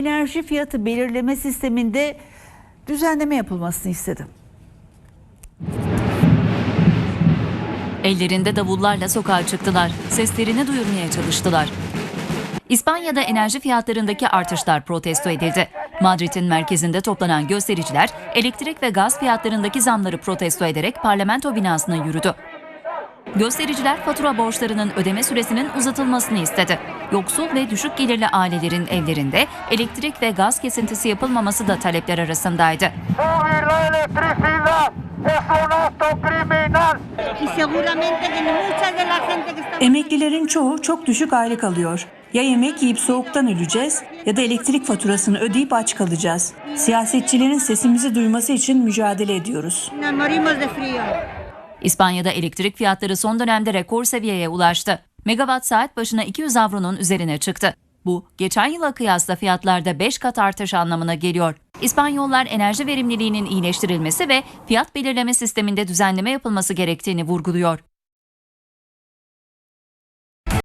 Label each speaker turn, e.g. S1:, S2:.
S1: enerji fiyatı belirleme sisteminde düzenleme yapılmasını istedim.
S2: Ellerinde davullarla sokağa çıktılar. Seslerini duyurmaya çalıştılar. İspanya'da enerji fiyatlarındaki artışlar protesto edildi. Madrid'in merkezinde toplanan göstericiler elektrik ve gaz fiyatlarındaki zamları protesto ederek parlamento binasına yürüdü. Göstericiler fatura borçlarının ödeme süresinin uzatılmasını istedi. Yoksul ve düşük gelirli ailelerin evlerinde elektrik ve gaz kesintisi yapılmaması da talepler arasındaydı.
S3: Emeklilerin çoğu çok düşük aylık alıyor. Ya yemek yiyip soğuktan öleceğiz ya da elektrik faturasını ödeyip aç kalacağız. Siyasetçilerin sesimizi duyması için mücadele ediyoruz.
S2: İspanya'da elektrik fiyatları son dönemde rekor seviyeye ulaştı. Megawatt saat başına 200 avronun üzerine çıktı. Bu, geçen yıla kıyasla fiyatlarda 5 kat artış anlamına geliyor. İspanyollar enerji verimliliğinin iyileştirilmesi ve fiyat belirleme sisteminde düzenleme yapılması gerektiğini vurguluyor.